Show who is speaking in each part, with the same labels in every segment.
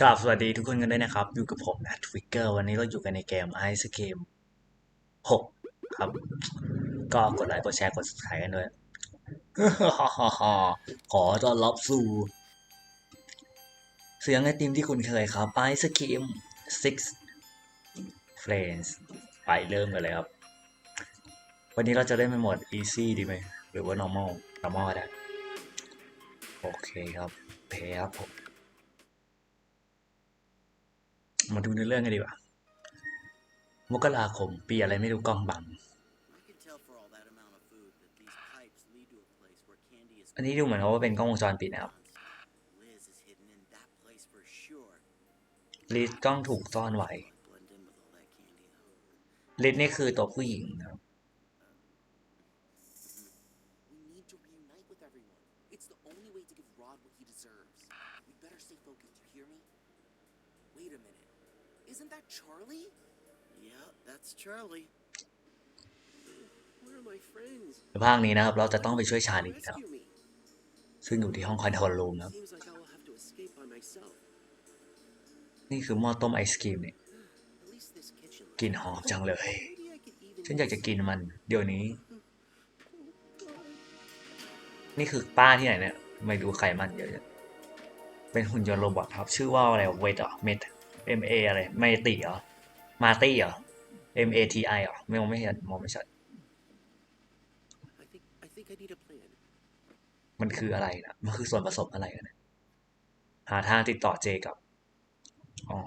Speaker 1: กราบสวัสดีทุกคนกันด้วยนะครับ อยู่กับผมนะทวิกเกอร์วันนี้เราอยู่กันในเกม Ice Game 6ครับ ก็กดไลค์กดแชร์กด subscribe กันด้วย ขอต้อนรับสู่ เสียงไอติมที่คุณเคยครับ Ice Cream Six Friends ไปเริ่มกันเลยครับ วันนี้เราจะเล่นเป็นโหมด Easy ดีไหม หรือว่า Normal Normal ก็ได้ โอเคครับเพครับผม มาดูในเรื่องกันดีกว่า มกราคม ปีอะไรไม่รู้กล้องบัง อันนี้ดูเหมือนว่าเป็นกล้องวงจรปิดนะครับลิสกล้องถูกซ่อนไว้ลิสนี่คือตัวผู้หญิงนะครับ
Speaker 2: Charlie?
Speaker 3: Yeah, that's Charlie.
Speaker 2: Where are my friends?
Speaker 1: ในภาคนี้นะครับ เราจะต้องไปช่วยชาลีนะครับ
Speaker 2: Rescue me.
Speaker 1: ซึ่งอยู่ที่ห้องคอนโทรลรูมนะครับ
Speaker 2: Seems like I will have to escape by myself.
Speaker 1: นี่คือหม้อต้มไอศกรีมเนี่ย
Speaker 2: At least this kitchen.
Speaker 1: กลิ่นหอมจังเลย
Speaker 2: Maybe I could even
Speaker 1: ฉันอยากจะกินมัน เดี๋ยวนี้ นี่คือป้าที่ไหนเนี่ย ไม่รู้ใครมันเยอะจังเป็นหุ่นยนต์โรบอทครับ ชื่อว่าอะไรเวทเหรอเมท M A อะไรไม่ติเหรอ มาตี้เหรอ M A T I เหรอ ไม่มองไม่เห็นมองไม่ชัด
Speaker 2: I think I think I need a plan.
Speaker 1: มันคืออะไรนะมันคือส่วนผสมอะไรกันเนี่ยหาทางติดต่อเจกับ อ๋อ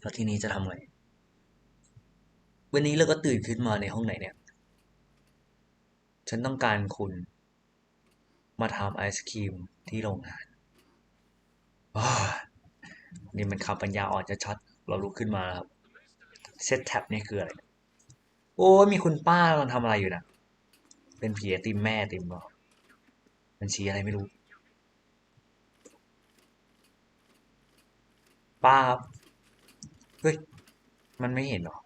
Speaker 1: แล้วทีนี้จะทำไง วันนี้เราก็ตื่นขึ้นมาในห้องไหนเนี่ย ฉันต้องการคุณมาทำไอศครีมที่โรงงานอ้าว นี่มันคำปัญญาอ่อนจะชัดๆเราลุกขึ้นมาครับเซตแท็บนี่คืออะไร โอ้ยมีคุณป้ากำลังทำอะไรอยู่นะเป็นผีติมแม่ติมเหรอมันชี้อะไรไม่รู้ ป้าครับ เฮ้ย มันไม่เห็นหรอ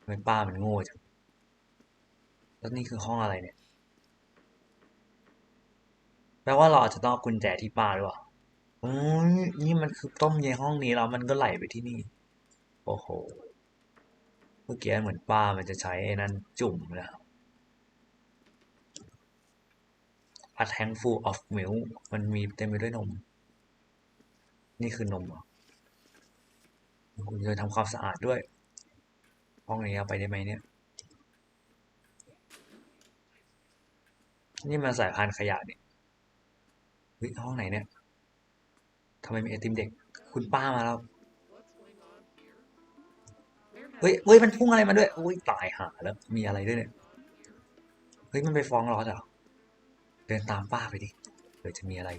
Speaker 1: ทำไมป้ามันโง่จังแล้วนี่คือห้องอะไรเนี่ยแปลว่าเราอาจจะต้องกุญแจที่ป้าหรือเปล่า อ้ยนี่มันคือต้มในห้องนี้แล้วมันก็ไหลไปที่นี่ โอ้โห เมื่อกี้เหมือนป้ามันจะใช้ไอ้นั้นจุ่มนะครับ a tank full of milk มันมีเต็มไปด้วยนม นี่คือนมเหรอคุณจะทำความสะอาดด้วย ห้องนี้เอาไปได้ไหมเนี่ย นี่มันสายพานขยะเนี่ยเฮ้ยห้องไหนเนี่ย ทำไมมีไอติมเด็ก คุณป้ามาแล้ว เฮ้ย เฮ้ย มันพุ่งอะไรมาด้วยอุ้ย ตายหาแล้ว มีอะไรด้วยเนี่ย เฮ้ย มันไปฟ้องร้องเหรอ เดินตามป้าไปดิเผื่อจะมีอะไร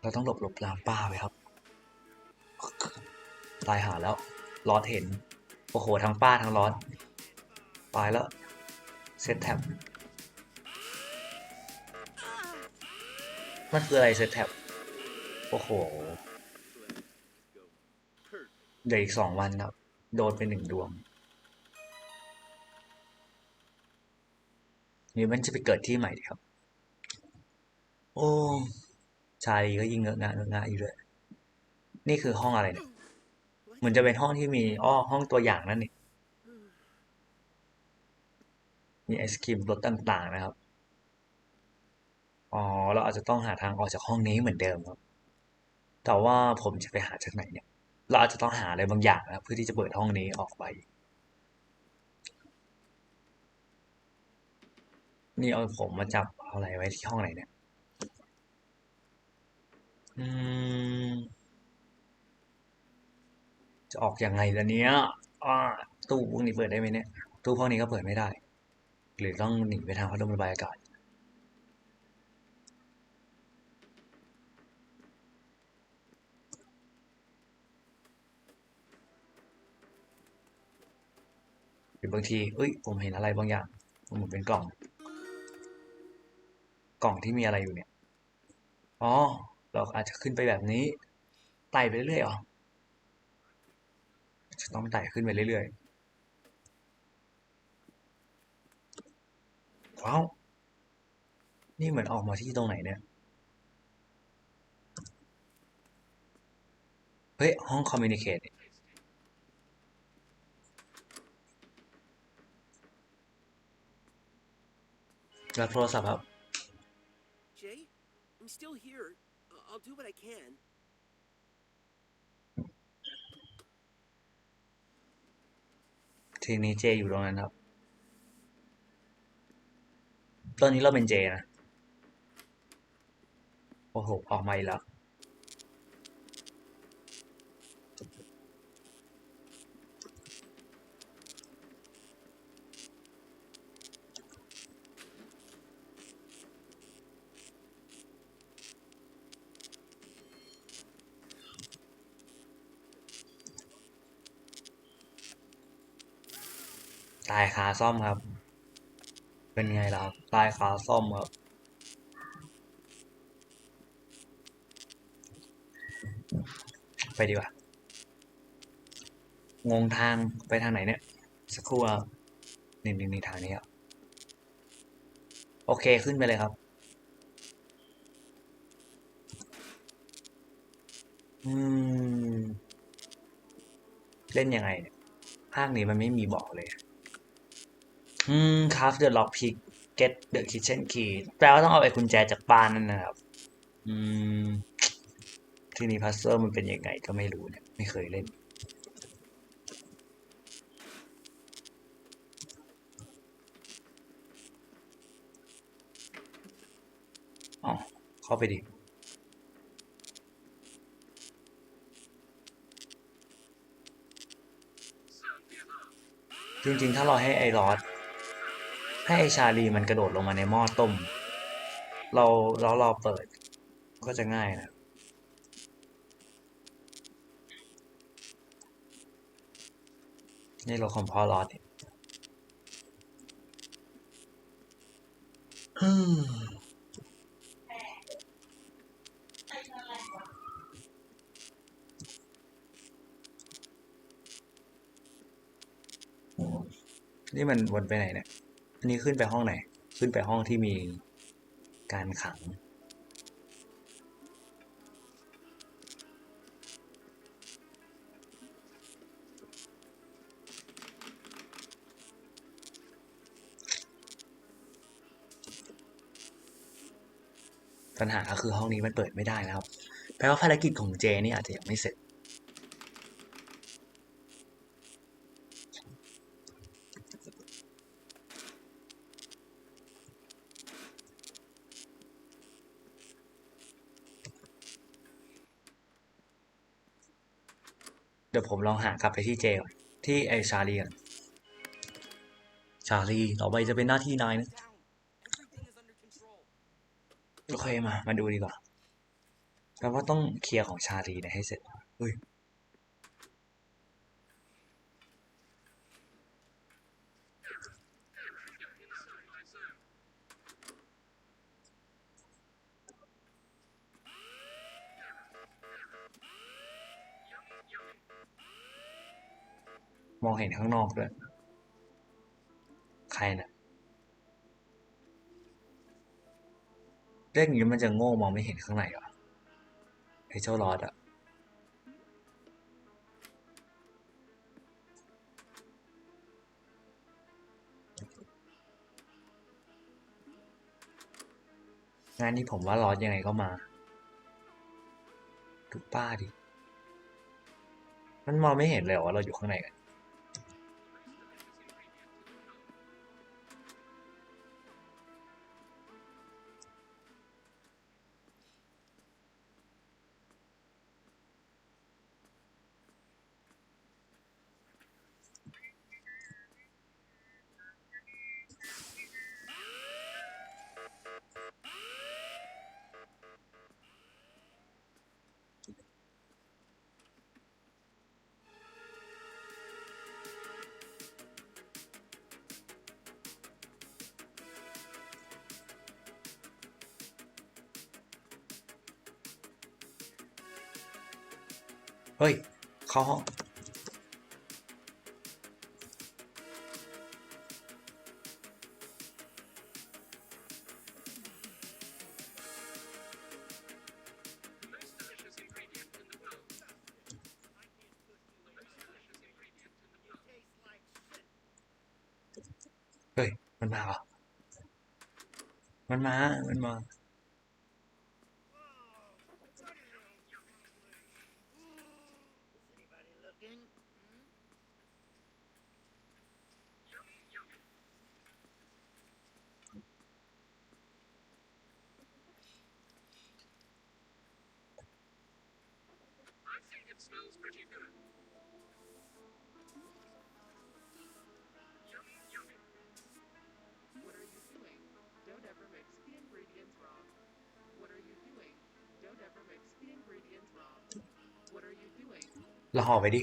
Speaker 1: เราต้องหลบหลบตามป้าไปครับ ตายหาแล้วลอดเห็น โอ้โห ทั้งป้าทั้งลอดตายแล้ว เซตแท็บ มันคืออะไรเซตแท็บโอ้โหเดี๋ยวอีกสองวันครับ โดนไปหนึ่งดวงนี่มันจะไปเกิดที่ใหม่ดีครับ โอ้ชาลีก็ยิงเงอะงะเงอะงะอยู่เลยนี่คือห้องอะไรเนี่ยเหมือนจะเป็นห้องที่มีอ้อห้องตัวอย่างนั่นนี่มีไอศครีมรสต่าง ๆ นะครับ เราอาจจะต้องหาทางออกจากห้องนี้เหมือนเดิมครับ แต่ว่าผมจะไปหาจากไหนเนี่ย เราอาจจะต้องหาอะไรบางอย่างนะเพื่อที่จะเปิดห้องนี้ออกไป นี่เอาผมมาจับอะไรไว้ที่ห้องไหนเนี่ย อืม จะออกอยังไงล่ะเนี้ยอ่าตู้พวกนี้เปิดได้ไหมเนี่ย ตู้พวกนี้ก็เปิดไม่ได้ หรือต้องหนีไปทางพัดลมระบายอากาศือบางทีเอ้ย ผมเห็นอะไรบางอย่างมันเหมือนเป็นกล่อง กล่องที่มีอะไรอยู่เนี่ยอ๋อเราอาจจะขึ้นไปแบบนี้ไต่ไปเรื่อยหรอจะต้องไต่ขึ้นไปเรื่อยๆว้าวนี่เหมือนออกมาที่ตรงไหนเนี่ยเฮ้ยห้องคอมมิวนิเคชั่ รับโทรศัพท์ครับ
Speaker 2: Jay, I'm still here. I- I'll do what I can.
Speaker 1: ทีนี้เจอยู่ตรงนั้นครับ ตอนนี้เราเป็นเจนะ โอ้โห ออกมาอีกแล้ว ตายคาซ่อมครับ เป็นไงล่ะครับตายคาซ่อมครับไปดีกว่างงทางไปทางไหนเนี่ย สักครู่ครับนี่นี่นี่ทางนี้ครับโอเคขึ้นไปเลยครับอืม เล่นยังไงเนี่ยภาคนี้มันไม่มีบอกเลย อืม craft the lock pick get the kitchen key แปลว่าต้องเอาไอ้กุญแจจากบ้านนั่นนะครับ อืม ทีนี้พัซเซิลมันเป็นยังไงก็ไม่รู้เนี่ย ไม่เคยเล่น อ๋อ เข้าไปดิจริงๆ ถ้าเราให้ไอรอด ให้ชาลีมันกระโดดลงมาในหม้อต้ม เราแล้วเราเปิด ก็จะง่ายนะนี่เราของพ่อรอดนี่มนี่มันวนไปไหนเนี่ย นี้ขึ้นไปห้องไหน ขึ้นไปห้องที่มีการขัง ปัญหาคือห้องนี้มันเปิดไม่ได้แล้วแปลว่าภารกิจของเจนี่อาจจะยังไม่เสร็จ ดี๋ยวผมลองหากลับไปที่เจที่ไอชาลีก่อนชาลีต่อไปจะเป็นหน้าที่นายนะโอเคมา มาดูดีกว่าแปลว่าต้องเคลียร์ของชาลีนะให้เสร็จเฮ้ย มองเห็นข้างนอกด้วย ใครนะเรื่องนี้มันจะโง่มองไม่เห็นข้างในเหรอไอ้เจ้ารอดอะงานนี้ผมว่ารอดยังไงก็มาดูป้าดิ มันมองไม่เห็นเลยว่าเราอยู่ข้างในกัน เฮ้ย เข้าห้อง
Speaker 2: เฮ้ย
Speaker 1: มันมาเหรอมันมา มันมา เราห่อไปดิ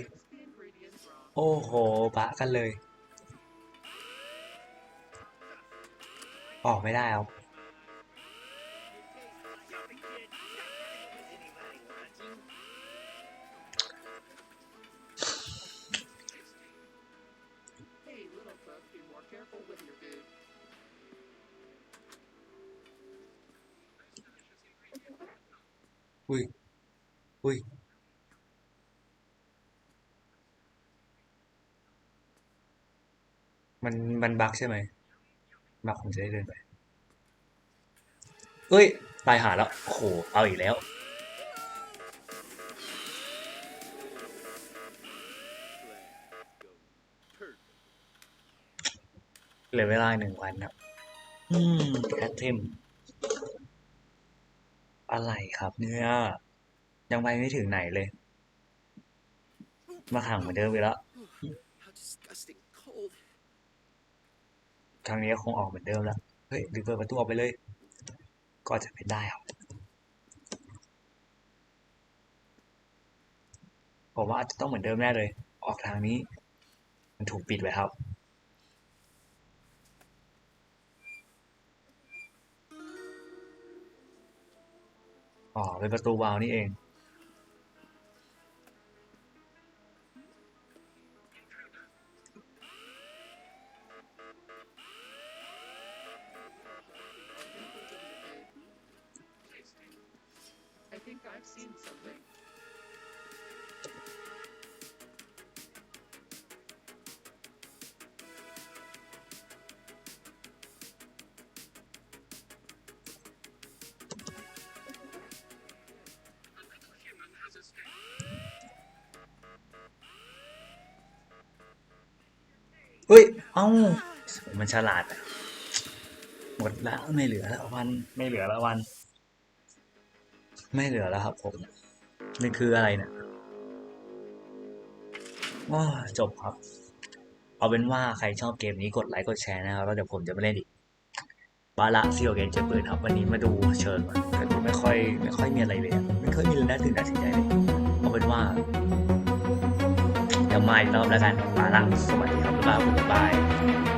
Speaker 1: โอ้โหปะกันเลย ออกไม่ได้ครับอุ้ยอุ้ย มันมันบักใช่ไหมบักผมจะได้เดินไปเฮ้ย ตายหาแล้วโอ้โหเอาอีกแล้ว เหลือเวลาหนึ่งวันครับ อืมแอทเทมอะไรครับเนี่ยยังไปไม่ถึงไหนเลย มาขังเหมือนเดิมไปแล้ว
Speaker 2: How disgusting. Cold.
Speaker 1: ครั้งนี้คงออกเหมือนเดิมแล้ว เฮ้ยหรือเปิดประตูออกไปเลย ก็จะเป็นได้ครับ ผมว่าอาจจะต้องเหมือนเดิมแน่เลย ออกทางนี้ มันถูกปิดไว้ครับ อ๋อ เป็นประตูวาล์วนี่เอง
Speaker 4: I've seen something.
Speaker 1: Ui, เฮ้ยเอ้ามันฉลาดอะหมดแล้วไม่เหลือแล้ววัน ไม่เหลือแล้วครับผมนี่คืออะไรเนี่ยว้าจบครับ เอาเป็นว่าใครชอบเกมนี้กดไลค์กดแชร์นะครับแล้วเดี๋ยวผมจะมาเล่นอีกบาระซีโอเกนเจอปืนครับ วันนี้มาดูเชิญก่อนแต่ดูไม่ค่อยไม่ค่อยมีอะไรเลย ไม่ค่อยมีอะไรน่าตื่นน่าสนใจเลยเอาเป็นว่าเดี๋ยวมาอีกรอบแล้วกันบาระสวัสดีครับบ๊ายบาย